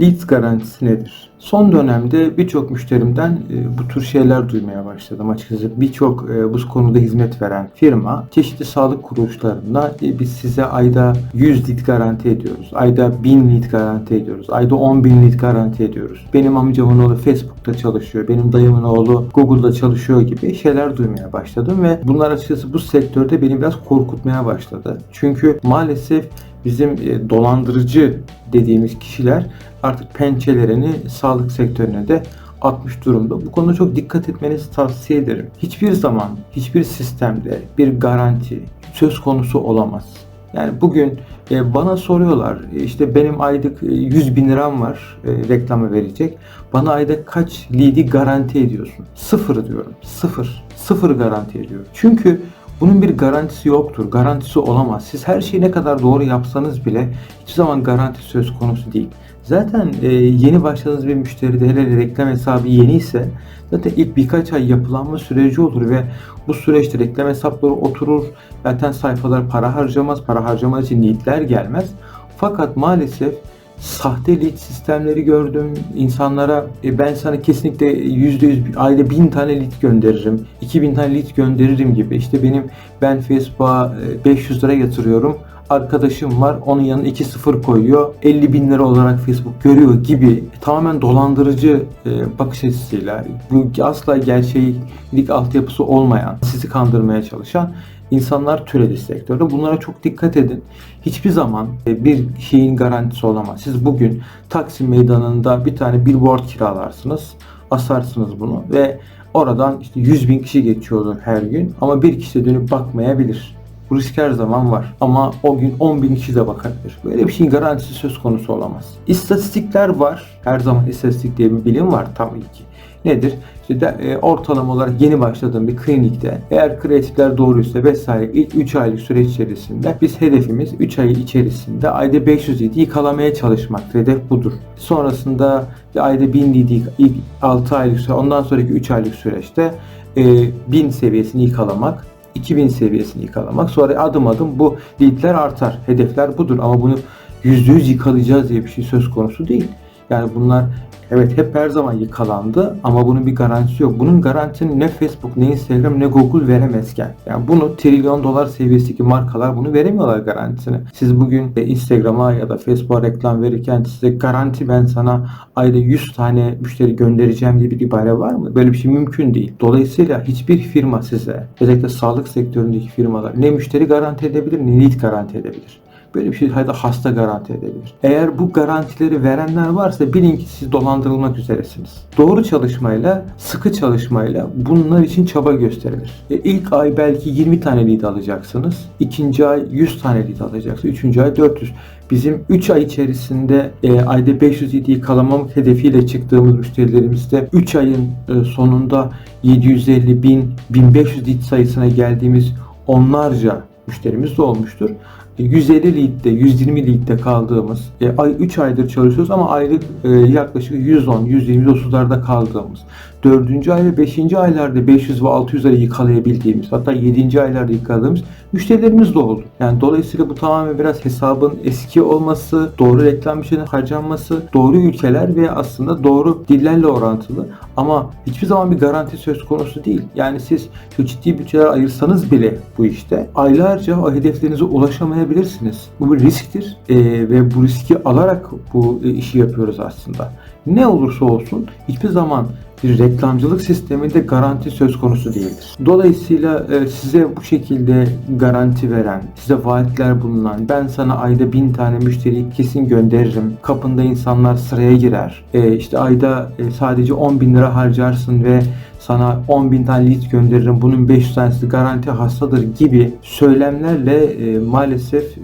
Leads garantisi nedir? Son dönemde birçok müşterimden e, bu tür şeyler duymaya başladım açıkçası. Birçok e, bu konuda hizmet veren firma çeşitli sağlık kuruluşlarında e, biz size ayda 100 lead garanti ediyoruz. Ayda 1000 lead garanti ediyoruz. Ayda 10.000 lead garanti ediyoruz. Benim amcamın oğlu Facebook'ta çalışıyor. Benim dayımın oğlu Google'da çalışıyor gibi şeyler duymaya başladım ve bunlar açıkçası bu sektörde beni biraz korkutmaya başladı. Çünkü maalesef bizim e, dolandırıcı dediğimiz kişiler artık pençelerini sağlık sektörüne de atmış durumda. Bu konuda çok dikkat etmenizi tavsiye ederim. Hiçbir zaman, hiçbir sistemde bir garanti söz konusu olamaz. Yani bugün e, bana soruyorlar e, işte benim aylık e, 100 bin liram var reklama verecek. Bana ayda kaç lead'i garanti ediyorsun? Sıfır diyorum. Sıfır. Sıfır garanti ediyorum. Çünkü bunun bir garantisi yoktur. Garantisi olamaz. Siz her şeyi ne kadar doğru yapsanız bile hiçbir zaman garanti söz konusu değil. Zaten e, yeni başladığınız bir müşteride hele reklam hesabı yeni ise zaten ilk birkaç ay yapılanma süreci olur ve bu süreçte reklam hesapları oturur. Zaten sayfalar para harcamaz. Para harcamaz için leadler gelmez. Fakat maalesef sahte lead sistemleri gördüm. İnsanlara e, ben sana kesinlikle %100 ayda 1000 tane lead gönderirim. 2000 tane lead gönderirim gibi. İşte benim ben Facebook'a e, 500 lira yatırıyorum. Arkadaşım var onun yanına 2-0 koyuyor. 50 bin lira olarak Facebook görüyor gibi tamamen dolandırıcı e, bakış açısıyla bu asla gerçeklik altyapısı olmayan sizi kandırmaya çalışan insanlar türedi sektörde. Bunlara çok dikkat edin. Hiçbir zaman e, bir şeyin garantisi olamaz. Siz bugün Taksim Meydanı'nda bir tane billboard kiralarsınız. Asarsınız bunu ve oradan işte 100 bin kişi geçiyordur her gün ama bir kişi dönüp bakmayabilir. Bu risk her zaman var. Ama o gün 10 bin kişi de bakabilir. Böyle bir şeyin garantisi söz konusu olamaz. İstatistikler var. Her zaman istatistik diye bir bilim var tabii ki. Nedir? İşte de, e, ortalama olarak yeni başladığım bir klinikte eğer kreatifler doğruysa vesaire ilk 3 aylık süreç içerisinde biz hedefimiz 3 ay içerisinde ayda 500 lidi yıkalamaya çalışmak. Hedef budur. Sonrasında bir ayda 1000 lidi ilk 6 aylık süre ondan sonraki 3 aylık süreçte e, 1000 seviyesini yıkalamak 2000 seviyesini yıkalamak. Sonra adım adım bu leadler artar. Hedefler budur ama bunu %100 yıkalayacağız diye bir şey söz konusu değil. Yani bunlar evet hep her zaman yıkalandı ama bunun bir garantisi yok. Bunun garantisini ne Facebook, ne Instagram, ne Google veremezken. Yani bunu trilyon dolar seviyesindeki markalar bunu veremiyorlar garantisini. Siz bugün Instagram'a ya da Facebook'a reklam verirken size garanti ben sana ayda 100 tane müşteri göndereceğim diye bir ibare var mı? Böyle bir şey mümkün değil. Dolayısıyla hiçbir firma size özellikle sağlık sektöründeki firmalar ne müşteri garanti edebilir ne lead garanti edebilir. Böyle bir şey hayda hasta garanti edebilir. Eğer bu garantileri verenler varsa bilin ki siz dolandırılmak üzeresiniz. Doğru çalışmayla, sıkı çalışmayla bunlar için çaba gösterilir. E ilk ay belki 20 tane lead alacaksınız. ikinci ay 100 tane lead alacaksınız. Üçüncü ay 400. Bizim 3 ay içerisinde e, ayda 500 lead yıkalamamak hedefiyle çıktığımız müşterilerimizde 3 ayın e, sonunda 750 bin, 1500 lead sayısına geldiğimiz onlarca müşterimiz de olmuştur. 150 lead'de, 120 lead'de kaldığımız, e, ay 3 aydır çalışıyoruz ama aylık e, yaklaşık 110, 120, 130'larda kaldığımız, 4. ay ve 5. aylarda 500 ve 600'leri yıkalayabildiğimiz, hatta 7. aylarda yıkaladığımız müşterilerimiz de oldu. Yani dolayısıyla bu tamamen biraz hesabın eski olması, doğru reklam bütçenin harcanması, doğru ülkeler ve aslında doğru dillerle orantılı. Ama hiçbir zaman bir garanti söz konusu değil. Yani siz çok ciddi bütçeler ayırsanız bile bu işte aylarca o hedeflerinize ulaşamayabilirsiniz. Bu bir risktir ee, ve bu riski alarak bu e, işi yapıyoruz aslında. Ne olursa olsun hiçbir zaman bir reklamcılık sisteminde garanti söz konusu değildir. Dolayısıyla e, size bu şekilde garanti veren, size vaatler bulunan, ben sana ayda bin tane müşteriyi kesin gönderirim, kapında insanlar sıraya girer, e, işte ayda e, sadece 10 bin lira harcarsın ve sana 10 bin tane lead gönderirim, bunun 500 tanesi garanti hastadır gibi söylemlerle maalesef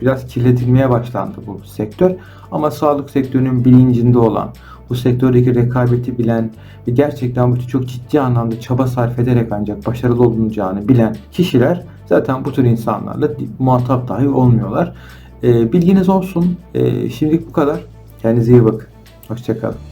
biraz kirletilmeye başlandı bu sektör. Ama sağlık sektörünün bilincinde olan, bu sektördeki rekabeti bilen ve gerçekten bu çok ciddi anlamda çaba sarf ederek ancak başarılı olunacağını bilen kişiler zaten bu tür insanlarla muhatap dahi olmuyorlar. E, bilginiz olsun. E, şimdilik bu kadar. Kendinize iyi bakın. Hoşçakalın.